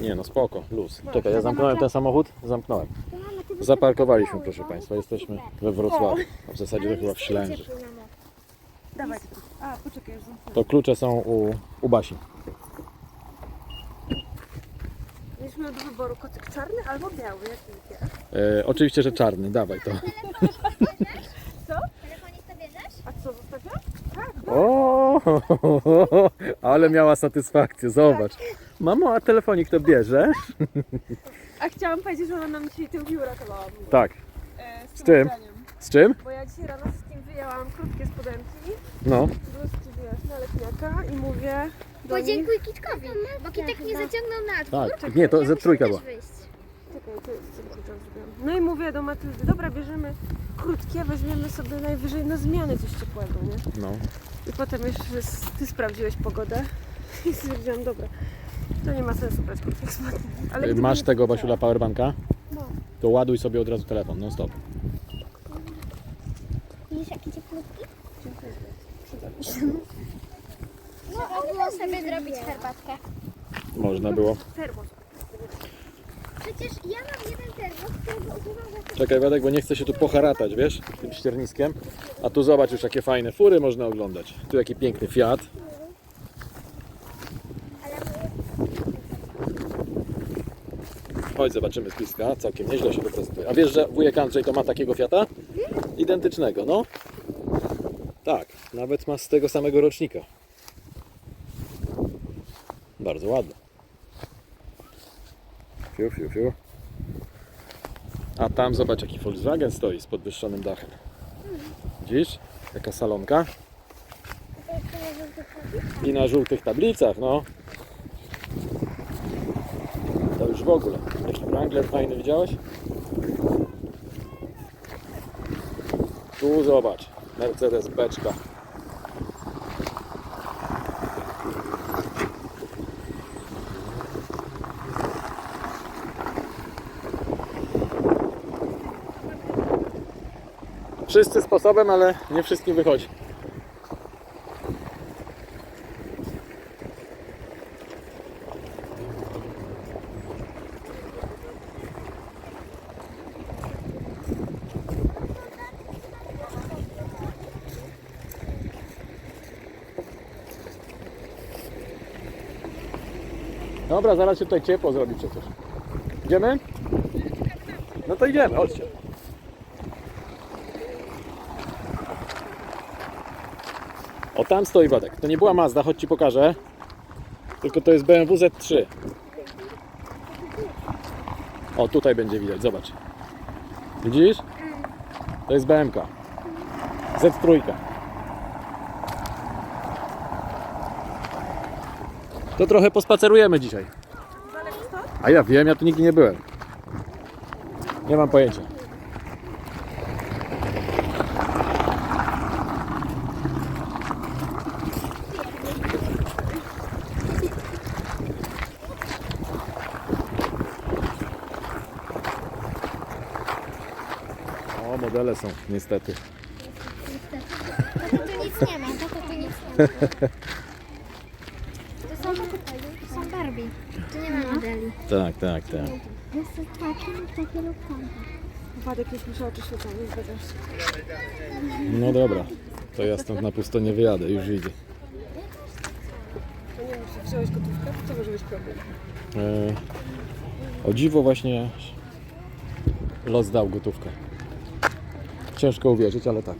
Nie no, spoko, luz. Czekaj, ja zamknąłem ten samochód? Zamknąłem. Zaparkowaliśmy, proszę Państwa. Jesteśmy we Wrocławiu. A w zasadzie to chyba w Ślęży. Dawaj. A, poczekaj, już zamknę. To klucze są u, u Basi. Mieliśmy do wyboru kocyk czarny albo biały, jak wybierasz. E, oczywiście, że czarny, dawaj to. Bierzesz? A co, zostawiam? Tak. O, ale miała satysfakcję, zobacz. Mamo, a telefonik to bierzesz? A chciałam powiedzieć, że ona nam dzisiaj tyłki uratowała. mnie. Tak. E, z, tym czym? ubraniem. Z czym? Bo ja dzisiaj rano z kim wyjęłam krótkie spodenki, No. bluzki, wiesz, na letniaka i mówię do nich, Podziękuj Kitkowi, bo Kitek mnie zaciągnął na dwór. Tak. Nie, to ze trójka była. wyjść. czekaj, to jest co zrobiłam. No i mówię do Matyldy, dobra, bierzemy krótkie, weźmiemy sobie najwyżej na zmianę coś ciepłego, nie? no. I potem jeszcze s- ty sprawdziłeś pogodę i stwierdziłam, dobra, to nie ma sensu brać krótkich spodni. Ale gdyby Masz nie tego, chciała- Basiula, powerbanka? No. To ładuj sobie od razu telefon, non stop. Widzisz jakie cieplutki? Się. Trzeba było sobie zrobić herbatkę. Można było. Termos. Przecież ja mam jeden termos, którego używam za Czekaj, Wadek, bo nie chcę się tu poharatać, wiesz, tym ścierniskiem. A tu zobacz już, jakie fajne fury można oglądać. Tu jaki piękny Fiat. Chodź, zobaczymy z bliska. Całkiem nieźle się prezentuje. A wiesz, że wujek Andrzej to ma takiego Fiata? Identycznego, no. Tak, nawet ma z tego samego rocznika. Bardzo ładny. Fiu, fiu, fiu. A tam zobacz jaki Volkswagen stoi z podwyższonym dachem. Widzisz? Jaka salonka. I na żółtych tablicach, no. To już w ogóle. Jaki Wrangler fajny widziałeś? Tu zobacz. Mercedes beczka. Wszyscy sposobem, ale nie wszystkim wychodzi. Dobra, zaraz się tutaj ciepło zrobi przecież. Idziemy? No to idziemy, chodźcie. O tam stoi Wadek. To nie była Mazda, choć ci pokażę. Tylko to jest BMW Z3. O, tutaj będzie widać, zobacz. Widzisz? To jest BMK. Z3. To trochę pospacerujemy dzisiaj. A ja wiem, ja tu nigdy nie byłem. Nie mam pojęcia. O, modele są, niestety. To tu nic nie ma, to tu nic nie ma. To są, to są Barbie. Tu nie ma modeli. Tak, tak, tak. Jest to takie, takie lub tamte. Już oczy świecą, nie zgadzasz się. No dobra. To ja stąd na pusto nie wyjadę, już widzę. To nie wiem, czy wziąłeś gotówkę? To może być problem. E, o dziwo właśnie los dał gotówkę. Ciężko uwierzyć, ale tak.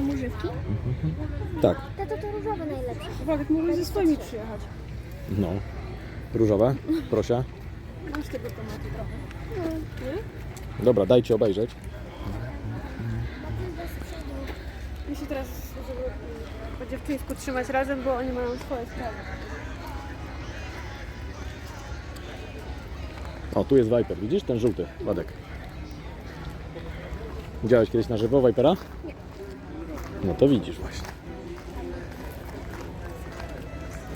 Są używki? Tak, Tato to różowe najlepsze. Władek, mógłbyś ze swoimi przyjechać. no. Różowe, proszę. Masz tego tomatu trochę. Nie? Dobra, dajcie obejrzeć. My się teraz, żeby po dziewczyńsku trzymać razem, bo oni mają swoje sprawy. O, tu jest Viper, widzisz? Ten żółty, Wadek. Widziałeś kiedyś na żywo Vipera? Nie. No to widzisz właśnie.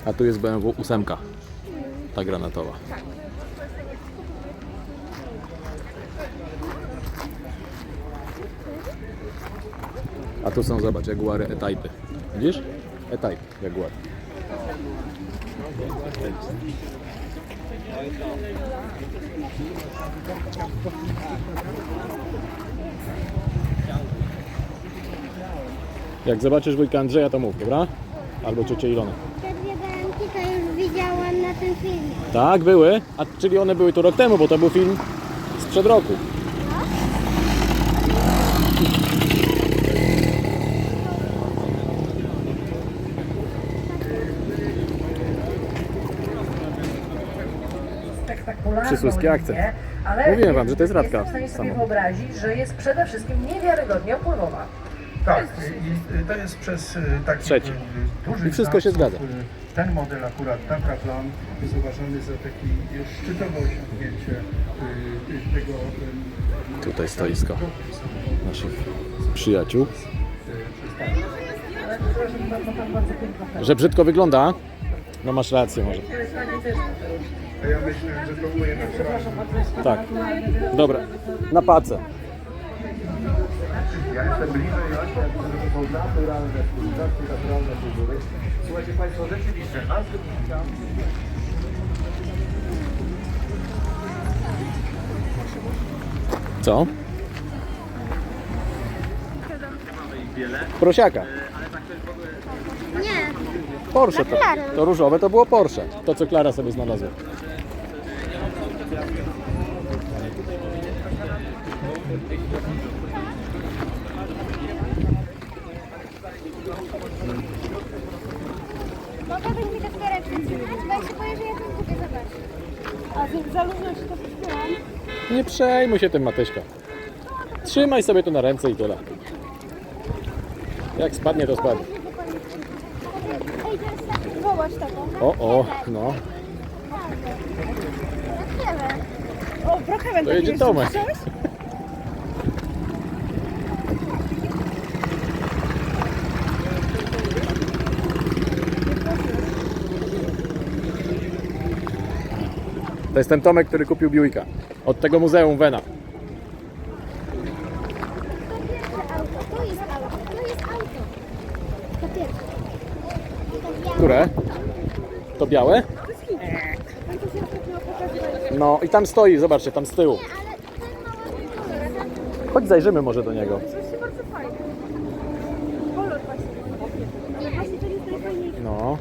A tu jest BMW 8. Ta granatowa. A tu są, zobacz, Jaguary E-Type. Widzisz? E-Type, Jaguar. Jak zobaczysz wujka Andrzeja, to mów, dobra? Albo ciocię Ilonę. Te dwie baranki to już widziałam na tym filmie. Tak, były. A czyli one były tu rok temu, bo to był film sprzed roku. Przysłuski akcent. ale Mówiłem wam, że to jest Radka Jestem w stanie sobie wyobrazić, że jest przede wszystkim niewiarygodnie opływowa. Tak, i to jest przez y, taki Trzeci. y, duży I wszystko się zgadza. Ten model akurat Tatra Plan jest uważany za taki szczytowe osiągnięcie y, tego Tutaj stoisko naszych przyjaciół. Że brzydko wygląda? No masz rację może. Ja myślę, że to były na Tak. Dobra, na pacę. Ja jestem bliżej Jasia, to są naturalne stylizacje, naturalne figury. Słuchajcie Państwo, rzeczywiście, Antyka Co? Prosiaka. Nie, Porsche to, to różowe to było Porsche. To co Klara sobie znalazła. Mi te trzymać, bo ja się boję, że ja kupię, zobacz. A więc za luźno się to. Nie przejmuj się tym Matyśka. Trzymaj sobie to na ręce i tyle. Jak spadnie, to spadnie. Ej, to jest tak, zobacz taką. O, o, no. O, Brookhaven To taki jedzie jest. Tomek. Słyszałeś? To jest ten Tomek, który kupił Buicka. Od tego muzeum Wena. To jest auto, to jest auto. Które? To białe? No i tam stoi, zobaczcie, tam z tyłu. Ale Chodź zajrzymy może do niego. No.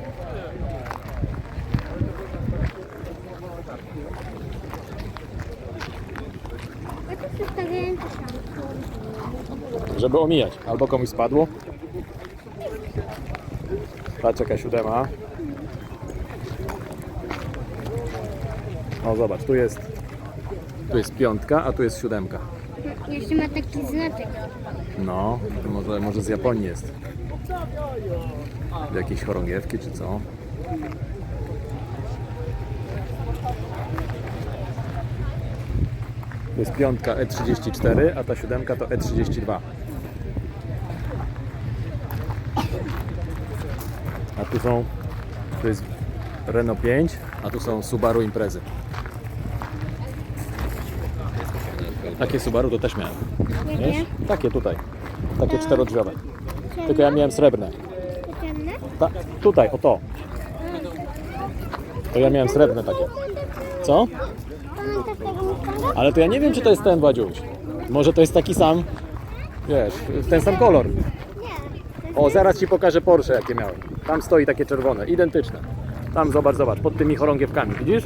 Żeby omijać. Albo komuś spadło. Patrz jaka siódema. No zobacz, tu jest tu jest piątka, a tu jest siódemka. Jeszcze ma taki znaczek. No, to może, może z Japonii jest. Jakieś chorągiewki czy co? To jest piątka E34, a ta siódemka to E32. A tu są, to jest Renault 5, a tu są Subaru Imprezy. Takie Subaru to też miałem. Wiesz? Takie tutaj. Takie czterodrzwiowe. Tylko ja miałem srebrne. Ta, tutaj, o to. To ja miałem srebrne takie. Co? Ale to ja nie wiem, czy to jest ten Władziuś. Może to jest taki sam, wiesz, ten sam kolor. O, zaraz Ci pokażę Porsche, jakie miałem. Tam stoi takie czerwone, identyczne. Tam, zobacz, zobacz, pod tymi chorągiewkami, widzisz?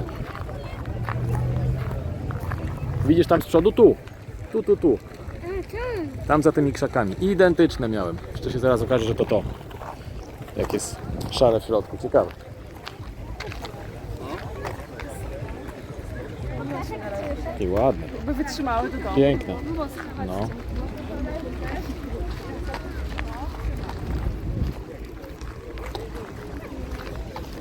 Widzisz tam z przodu? Tu. Tu, tu, tu. Tam za tymi krzakami. Identyczne miałem. Jeszcze się zaraz okaże, że to to. Jak jest szare w środku. Ciekawe. I ładne. By wytrzymały to to. Piękne. No.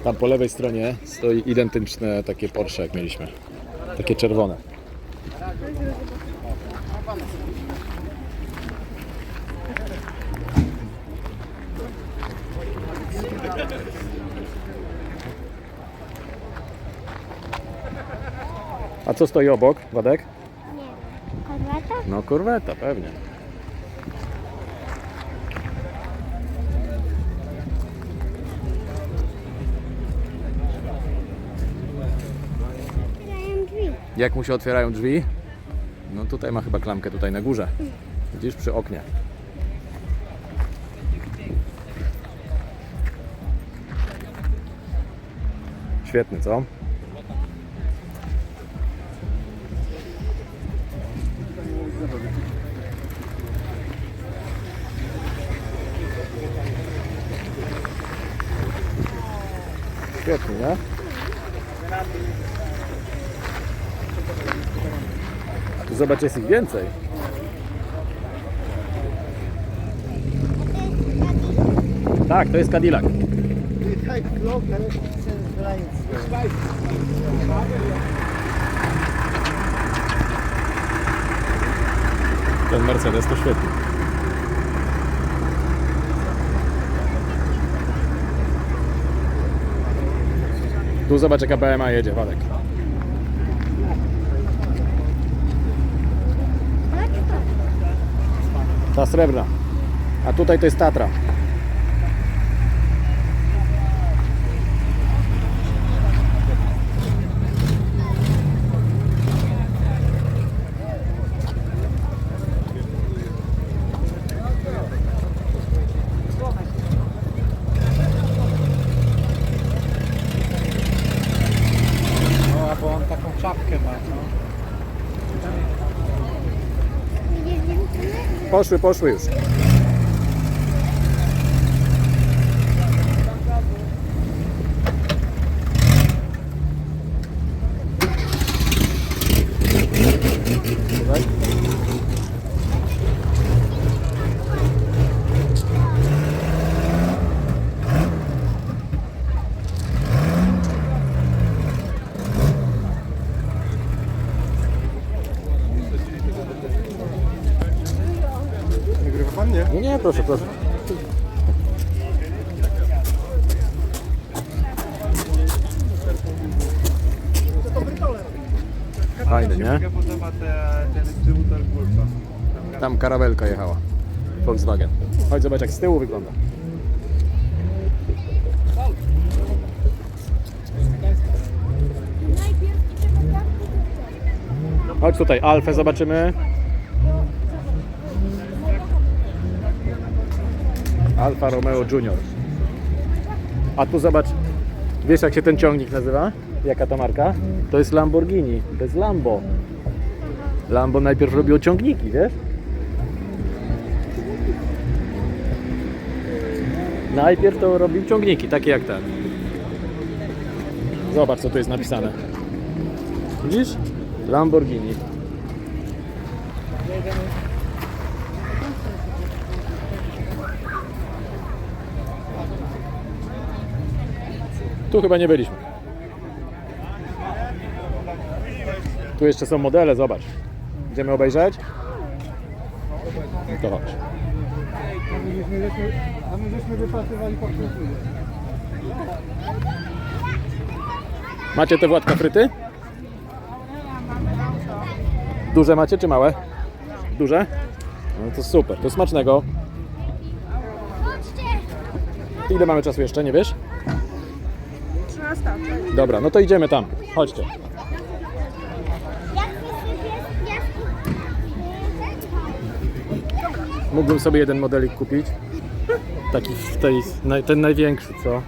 Tam po lewej stronie stoi identyczne takie Porsche, jak mieliśmy. Takie czerwone. A co stoi obok, Wadek? Nie wiem. Korweta? No korweta, pewnie. Otwierają drzwi. Jak mu się otwierają drzwi? No tutaj ma chyba klamkę, tutaj na górze. Widzisz, przy oknie. Świetny, co? Świetnie, nie? Zobacz, jest ich więcej. Tak, to jest Cadillac. Ten Mercedes to świetny. Tu zobacz jaka BMA jedzie, Wadek. Ta srebrna. A tutaj to jest Tatra. Poszły, poszły już. Proszę, proszę. Fajny, nie? Tam karawelka jechała. Volkswagen. Chodź zobacz jak z tyłu wygląda. Chodź tutaj, Alfę zobaczymy. Alfa Romeo Junior. A tu zobacz, wiesz jak się ten ciągnik nazywa? Jaka to marka? To jest Lamborghini, to jest Lambo. Lambo najpierw robiło ciągniki, wiesz? Najpierw to robił ciągniki, takie jak ten. Zobacz co tu jest napisane. Widzisz? Lamborghini. Tu chyba nie byliśmy. Tu jeszcze są modele, zobacz. Idziemy obejrzeć? To chodź. A my żeśmy wypatrywali po Macie te Władka fryty? Duże macie czy małe? Duże? No to super, to smacznego. Ile mamy czasu jeszcze, nie wiesz? 13. Dobra, no to idziemy tam. Chodźcie. Mógłbym sobie jeden modelik kupić. Taki w tej, ten największy, co?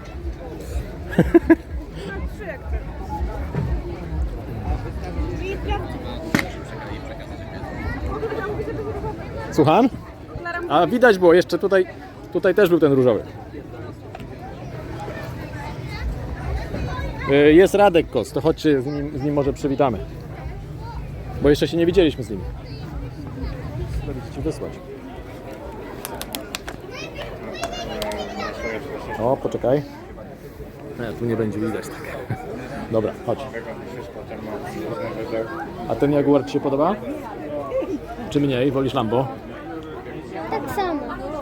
Słucham? A widać było, jeszcze tutaj, tutaj też był ten różowy. Jest Radek Kos, to chodźcie z nim, z nim może przywitamy. Bo jeszcze się nie widzieliśmy z nim. Będę ci wysłać. O, poczekaj. Nie, tu nie będzie widać tak. Dobra, chodź. A ten Jaguar Ci się podoba? Czy mniej? Wolisz Lambo? Tak samo.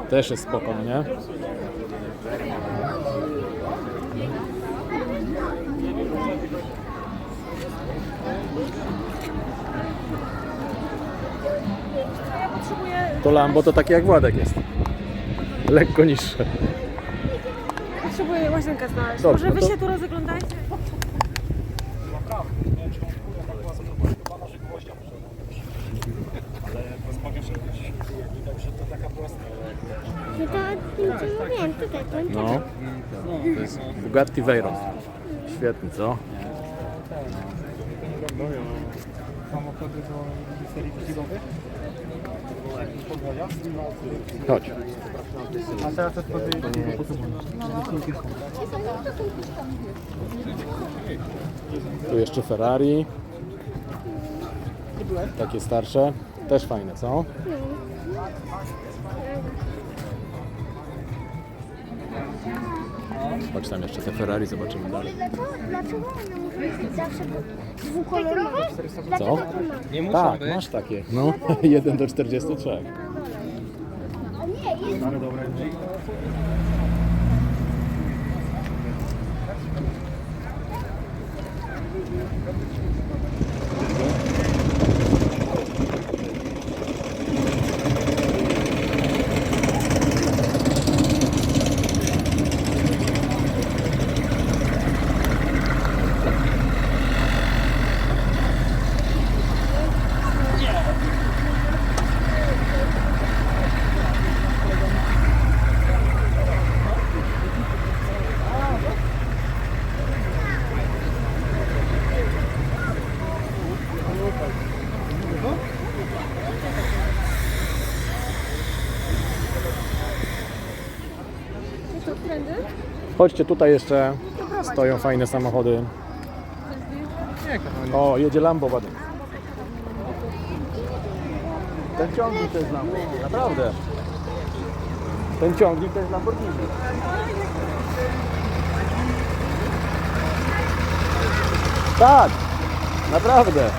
Też jest spoko, no nie? To Lambo to takie jak Władek jest. Lekko niższe. potrzebuję łazienkę znaleźć. Dobrze, Może no wy to- się tu rozeglądajcie? No to tym, co mówiłem, tutaj, to No. To jest Bugatti Veyron. Świetny, co? Samochody do serii wyścigowych. Chodź. A teraz Tu jeszcze Ferrari. Takie starsze. Też fajne, co? Chodź tam jeszcze te Ferrari, zobaczymy dalej. Dlaczego, dlaczego one muszą być zawsze dwukolorowe? Co? Nie muszą Tak, być. masz takie. No, 1 do 43. A nie, jest Chodźcie, tutaj jeszcze stoją fajne samochody. O, jedzie Lambo. Ten ciągnik to jest Lambo, naprawdę. Ten ciągnik to jest Lamborghini. Tak, naprawdę.